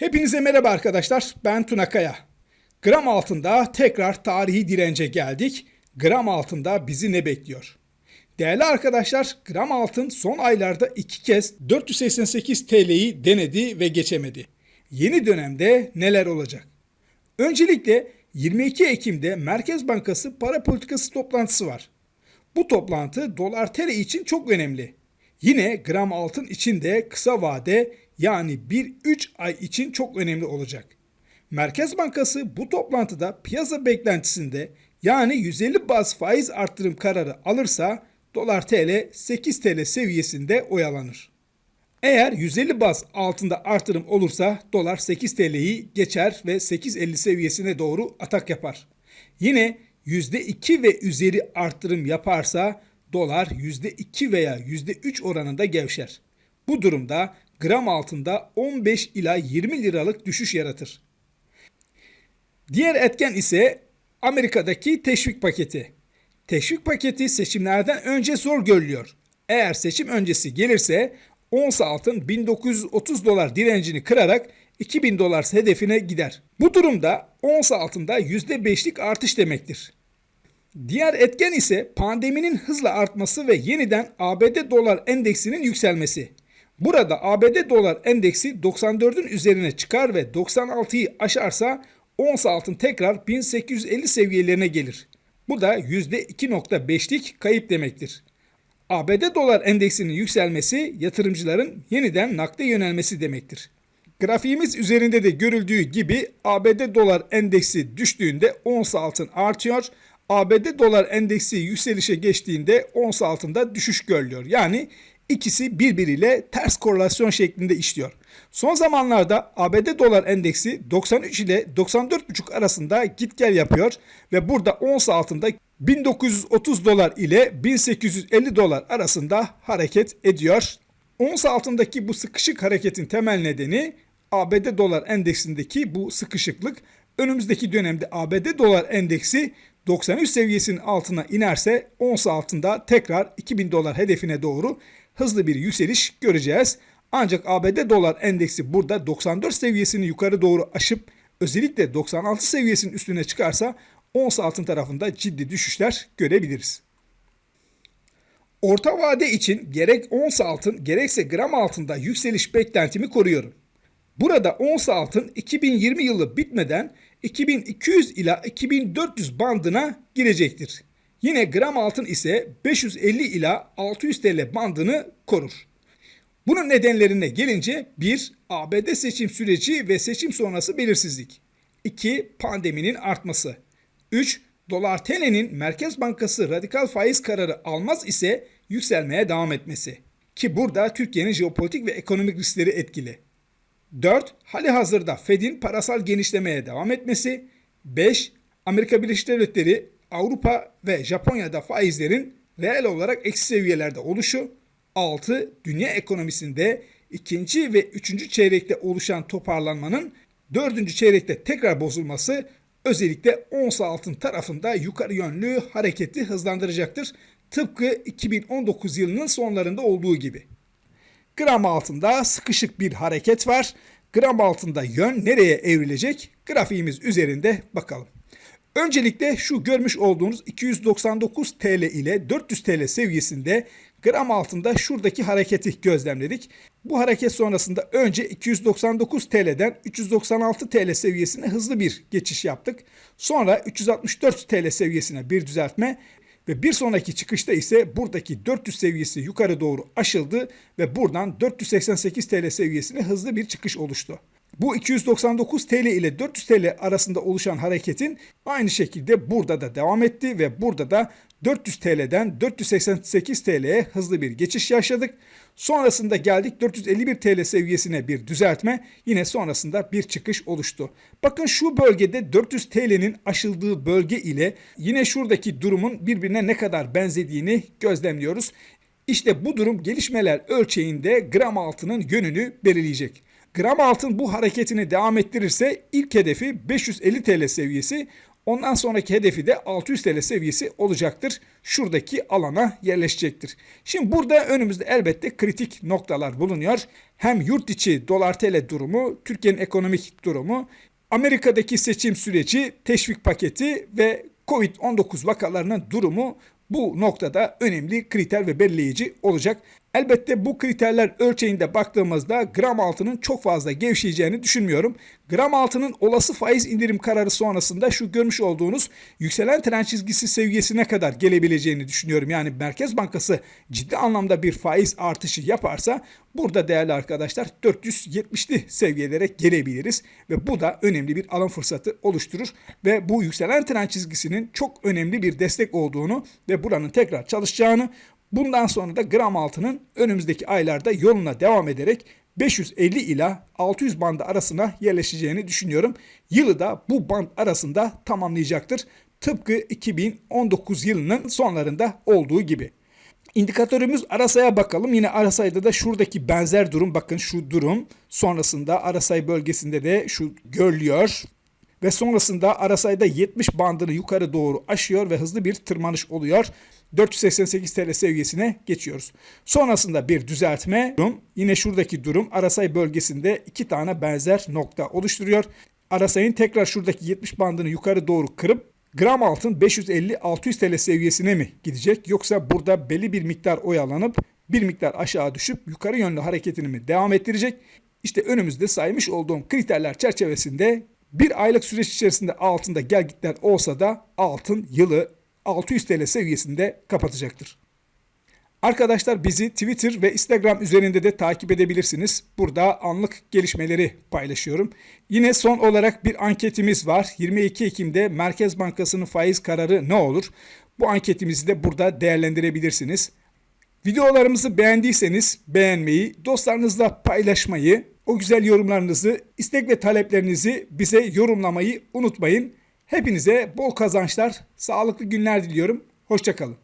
Hepinize merhaba arkadaşlar. Ben Tuna Kaya. Gram altında tekrar tarihi dirence geldik. Gram altında bizi ne bekliyor? Değerli arkadaşlar, gram altın son aylarda iki kez 488 TL'yi denedi ve geçemedi. Yeni dönemde neler olacak? Öncelikle 22 Ekim'de Merkez Bankası para politikası toplantısı var. Bu toplantı dolar TL için çok önemli. Yine gram altın için de kısa vade yani 1-3 ay için çok önemli olacak. Merkez Bankası bu toplantıda piyasa beklentisinde yani 150 baz faiz arttırım kararı alırsa dolar TL 8 TL seviyesinde oyalanır. Eğer 150 baz altında artırım olursa dolar 8 TL'yi geçer ve 8.50 seviyesine doğru atak yapar. Yine %2 ve üzeri artırım yaparsa dolar %2 veya %3 oranında gevşer. Bu durumda gram altında 15 ila 20 liralık düşüş yaratır. Diğer etken ise Amerika'daki teşvik paketi. Teşvik paketi seçimlerden önce zor görülüyor. Eğer seçim öncesi gelirse ons altın 1930 dolar direncini kırarak 2000 dolar hedefine gider. Bu durumda ons altında %5'lik artış demektir. Diğer etken ise pandeminin hızla artması ve yeniden ABD dolar endeksinin yükselmesi. Burada ABD dolar endeksi 94'ün üzerine çıkar ve 96'yı aşarsa ons altın tekrar 1850 seviyelerine gelir. Bu da %2.5'lik kayıp demektir. ABD dolar endeksinin yükselmesi yatırımcıların yeniden nakde yönelmesi demektir. Grafiğimiz üzerinde de görüldüğü gibi ABD dolar endeksi düştüğünde ons altın artıyor. ABD dolar endeksi yükselişe geçtiğinde ons altında düşüş görülüyor. Yani ikisi birbiriyle ters korelasyon şeklinde işliyor. Son zamanlarda ABD dolar endeksi 93 ile 94,5 arasında git gel yapıyor ve burada ons altında 1930 dolar ile 1850 dolar arasında hareket ediyor. Ons altındaki bu sıkışık hareketin temel nedeni ABD dolar endeksindeki bu sıkışıklık. Önümüzdeki dönemde ABD dolar endeksi 93 seviyesinin altına inerse ons altında tekrar 2000 dolar hedefine doğru hızlı bir yükseliş göreceğiz. Ancak ABD dolar endeksi burada 94 seviyesini yukarı doğru aşıp özellikle 96 seviyesinin üstüne çıkarsa ons altın tarafında ciddi düşüşler görebiliriz. Orta vade için gerek ons altın gerekse gram altında yükseliş beklentimi koruyorum. Burada ons altın 2020 yılı bitmeden 2200 ila 2400 bandına girecektir. Yine gram altın ise 550 ila 600 TL bandını korur. Bunun nedenlerine gelince 1. ABD seçim süreci ve seçim sonrası belirsizlik. 2. Pandeminin artması. 3. Dolar TL'nin Merkez Bankası radikal faiz kararı almaz ise yükselmeye devam etmesi. Ki burada Türkiye'nin jeopolitik ve ekonomik riskleri etkili. 4. Hali hazırda Fed'in parasal genişlemeye devam etmesi. 5. Amerika Birleşik Devletleri, Avrupa ve Japonya'da faizlerin reel olarak eksi seviyelerde oluşu. 6. Dünya ekonomisinde ikinci ve üçüncü çeyrekte oluşan toparlanmanın dördüncü çeyrekte tekrar bozulması özellikle ons altın tarafında yukarı yönlü hareketi hızlandıracaktır. Tıpkı 2019 yılının sonlarında olduğu gibi. Gram altında sıkışık bir hareket var. Gram altında yön nereye evrilecek? Grafiğimiz üzerinde bakalım. Öncelikle şu görmüş olduğunuz 299 TL ile 400 TL seviyesinde gram altında şuradaki hareketi gözlemledik. Bu hareket sonrasında önce 299 TL'den 396 TL seviyesine hızlı bir geçiş yaptık. Sonra 364 TL seviyesine bir düzeltme ve bir sonraki çıkışta ise buradaki 400 seviyesi yukarı doğru aşıldı ve buradan 488 TL seviyesine hızlı bir çıkış oluştu. Bu 299 TL ile 400 TL arasında oluşan hareketin aynı şekilde burada da devam etti ve burada da 400 TL'den 488 TL'ye hızlı bir geçiş yaşadık. Sonrasında geldik 451 TL seviyesine bir düzeltme. Yine sonrasında bir çıkış oluştu. Bakın şu bölgede 400 TL'nin aşıldığı bölge ile yine şuradaki durumun birbirine ne kadar benzediğini gözlemliyoruz. İşte bu durum gelişmeler ölçeğinde gram altının yönünü belirleyecek. Gram altın bu hareketini devam ettirirse ilk hedefi 550 TL seviyesi, Ondan sonraki hedefi de 600 TL seviyesi olacaktır. Şuradaki alana yerleşecektir. Şimdi burada önümüzde elbette kritik noktalar bulunuyor. Hem yurt içi dolar TL durumu, Türkiye'nin ekonomik durumu, Amerika'daki seçim süreci, teşvik paketi ve Covid-19 vakalarının durumu bu noktada önemli kriter ve belirleyici olacak. Elbette bu kriterler ölçeğinde baktığımızda gram altının çok fazla gevşeyeceğini düşünmüyorum. Gram altının olası faiz indirim kararı sonrasında şu görmüş olduğunuz yükselen trend çizgisi seviyesine kadar gelebileceğini düşünüyorum. Yani Merkez Bankası ciddi anlamda bir faiz artışı yaparsa burada değerli arkadaşlar 470'li seviyelere gelebiliriz ve bu da önemli bir alım fırsatı oluşturur ve bu yükselen trend çizgisinin çok önemli bir destek olduğunu ve buranın tekrar çalışacağını Bundan sonra da gram altının önümüzdeki aylarda yoluna devam ederek 550 ila 600 bandı arasına yerleşeceğini düşünüyorum. Yılı da bu band arasında tamamlayacaktır. Tıpkı 2019 yılının sonlarında olduğu gibi. İndikatörümüz arasaya bakalım. Yine arasayda da şuradaki benzer durum bakın şu durum. Sonrasında arasay bölgesinde de şu görülüyor. Ve sonrasında arasayda 70 bandını yukarı doğru aşıyor ve hızlı bir tırmanış oluyor. 488 TL seviyesine geçiyoruz. Sonrasında bir düzeltme durum. Yine şuradaki durum Arasay bölgesinde iki tane benzer nokta oluşturuyor. Arasay'ın tekrar şuradaki 70 bandını yukarı doğru kırıp gram altın 550-600 TL seviyesine mi gidecek yoksa burada belli bir miktar oyalanıp bir miktar aşağı düşüp yukarı yönlü hareketini mi devam ettirecek? İşte önümüzde saymış olduğum kriterler çerçevesinde bir aylık süreç içerisinde altında gelgitler olsa da altın yılı 600 TL seviyesinde kapatacaktır. Arkadaşlar bizi Twitter ve Instagram üzerinde de takip edebilirsiniz. Burada anlık gelişmeleri paylaşıyorum. Yine son olarak bir anketimiz var. 22 Ekim'de Merkez Bankası'nın faiz kararı ne olur? Bu anketimizi de burada değerlendirebilirsiniz. Videolarımızı beğendiyseniz beğenmeyi, dostlarınızla paylaşmayı, o güzel yorumlarınızı, istek ve taleplerinizi bize yorumlamayı unutmayın. Hepinize bol kazançlar, sağlıklı günler diliyorum. Hoşçakalın.